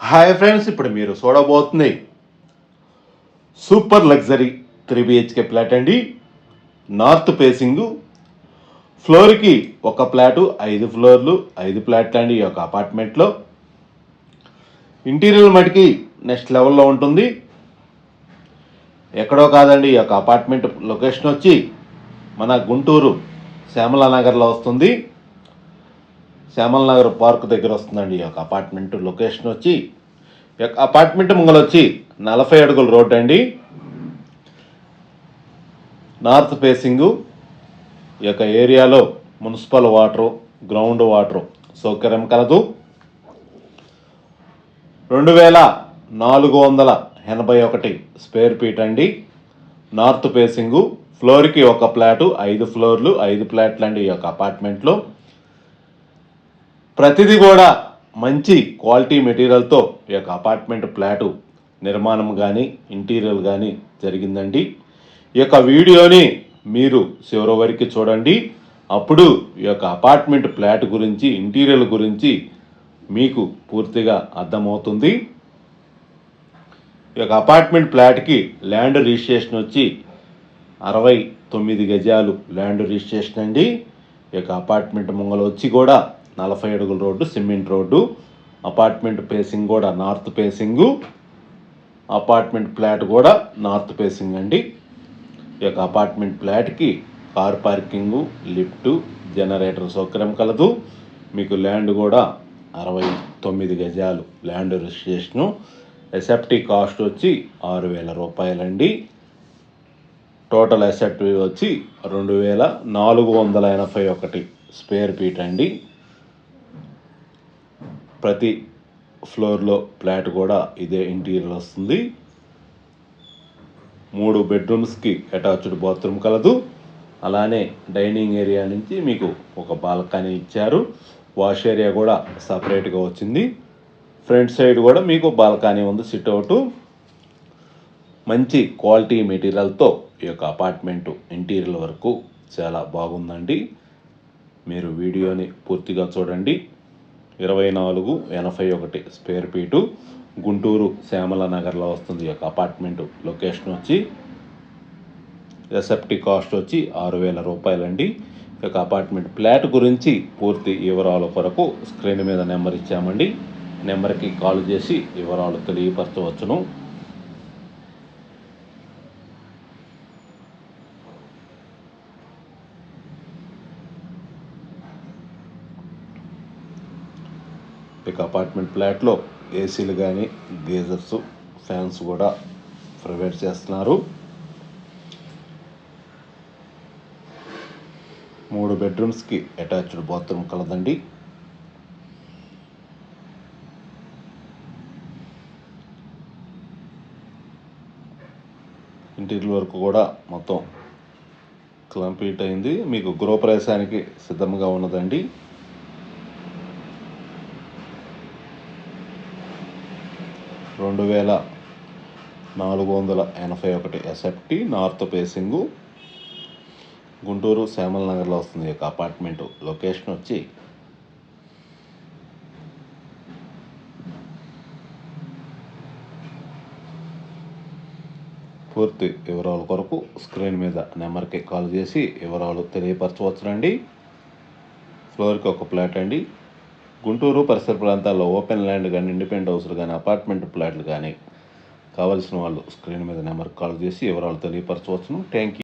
Hi friends ఇప్పుడు మీరు చూడబోతుంది super luxury three BHK flat అండి. నార్త్ ఫేసింగ్ ఫ్లోర్కి ఒక ఫ్లాటు ఐదు ఫ్లోర్లు ఐదు ఫ్లాట్లు అండి ఈ యొక్క అపార్ట్మెంట్లో. ఇంటీరియర్ మటుకి నెక్స్ట్ లెవెల్లో ఉంటుంది. ఎక్కడో కాదండి ఈ యొక్క అపార్ట్మెంట్ లొకేషన్ వచ్చి మన గుంటూరు శ్యామలా నగర్లో వస్తుంది. శ్యామల్ నగర్ పార్క్ దగ్గర వస్తుందండి. ఈ యొక్క అపార్ట్మెంట్ లొకేషన్ వచ్చి ఈ యొక్క అపార్ట్మెంట్ ముంగల వచ్చి నలభై అడుగుల రోడ్ అండి. నార్త్ ఫేసింగ్ ఈ యొక్క ఏరియాలో మున్సిపల్ వాటరు గ్రౌండ్ వాటరు సౌకర్యం కలదు. రెండు వేల నాలుగు వందల ఎనభై ఒకటి స్క్వేర్ ఫీట్ అండి. నార్త్ ఫేసింగు ఫ్లోర్కి ఒక ఫ్లాటు ఐదు ఫ్లోర్లు ఐదు ఫ్లాట్లు అండి ఈ యొక్క అపార్ట్మెంట్లో. ప్రతిదీ కూడా మంచి క్వాలిటీ మెటీరియల్తో ఈ యొక్క అపార్ట్మెంట్ ఫ్లాటు నిర్మాణం కానీ ఇంటీరియర్ కానీ జరిగిందండి. ఈ యొక్క వీడియోని మీరు చివరి వరకు చూడండి. అప్పుడు ఈ యొక్క అపార్ట్మెంట్ ఫ్లాట్ గురించి ఇంటీరియర్ గురించి మీకు పూర్తిగా అర్థమవుతుంది. ఈ యొక్క అపార్ట్మెంట్ ఫ్లాట్కి ల్యాండ్ రిజిస్ట్రేషన్ వచ్చి అరవై తొమ్మిది గజాలు ల్యాండ్ రిజిస్ట్రేషన్ అండి. ఈ యొక్క అపార్ట్మెంట్ ముంగల వచ్చి కూడా నలభై అడుగుల road cement road. Apartment facing కూడా నార్త్ పేసింగు. అపార్ట్మెంట్ ఫ్లాట్ కూడా నార్త్ ఫేసింగ్ అండి. ఈ యొక్క అపార్ట్మెంట్ ఫ్లాట్కి కార్ పార్కింగు లిఫ్టు జనరేటర్ సౌకర్యం కలదు. మీకు ల్యాండ్ కూడా అరవై తొమ్మిది గజాలు ల్యాండ్ రిజిస్ట్రేషను. ఎసెప్టీ కాస్ట్ వచ్చి ఆరు వేల రూపాయలండి. టోటల్ అసెట్ వచ్చి రెండు వేల నాలుగు వందల ఎనభై ఒకటి స్క్వేర్ ఫీట్ అండి. ప్రతి ఫ్లోర్లో ఫ్లాట్ కూడా ఇదే ఇంటీరియర్ వస్తుంది. మూడు బెడ్రూమ్స్కి అటాచ్డ్ బాత్రూమ్ కలదు. అలానే డైనింగ్ ఏరియా నుంచి మీకు ఒక బాల్కనీ ఇచ్చారు. వాష్ ఏరియా కూడా సపరేట్గా వచ్చింది. ఫ్రంట్ సైడ్ కూడా మీకు బాల్కనీ ఉంది సిట్అవుట్ మంచి క్వాలిటీ మెటీరియల్తో ఈ యొక్క అపార్ట్మెంటు ఇంటీరియర్ వరకు చాలా బాగుందండి. మీరు వీడియోని పూర్తిగా చూడండి. ఇరవై నాలుగు ఎనభై ఒకటి స్క్వేర్ ఫీటు గుంటూరు శ్యామల నగర్లో వస్తుంది ఈ యొక్క అపార్ట్మెంట్. లొకేషన్ వచ్చి రెసెప్టి కాస్ట్ వచ్చి ఆరు వేల రూపాయలండి. ఈ యొక్క అపార్ట్మెంట్ ఫ్లాట్ గురించి పూర్తి వివరాల కొరకు స్క్రీన్ మీద నెంబర్ ఇచ్చామండి. నెంబర్కి కాల్ చేసి వివరాలు తెలియపరచవచ్చును. ఇక అపార్ట్మెంట్ ఫ్లాట్లో ఏసీలు కానీ గేజర్స్ ఫ్యాన్స్ కూడా ప్రొవైడ్ చేస్తున్నారు. మూడు బెడ్రూమ్స్కి అటాచ్డ్ బాత్రూమ్ కలదండి. ఇంటీరియర్ వరకు కూడా మొత్తం కంప్లీట్ అయింది. మీకు గృహప్రవేశానికి సిద్ధంగా ఉన్నదండి. రెండు వేల నాలుగు వందల ఎనభై ఒకటి SFT north facing Guntur Shyamal నగర్లో వస్తుంది ఈ యొక్క అపార్ట్మెంట్ లొకేషన్ వచ్చి పూర్తి వివరాల కొరకు స్క్రీన్ మీద నెంబర్కి కాల్ చేసి వివరాలు తెలియపరచవచ్చునండి. ఫ్లోర్కి ఒక ప్లాట్ అండి. గుంటూరు పరిసర ప్రాంతాల్లో ఓపెన్ ల్యాండ్ కానీ ఇండిపెండెంట్ హౌస్లు కానీ అపార్ట్మెంట్ ప్లాట్లు కానీ కావలసిన వాళ్ళు స్క్రీన్ మీద నెంబర్ కాల్ చేసి వివరాలు తెలియపరచవచ్చును. Thank you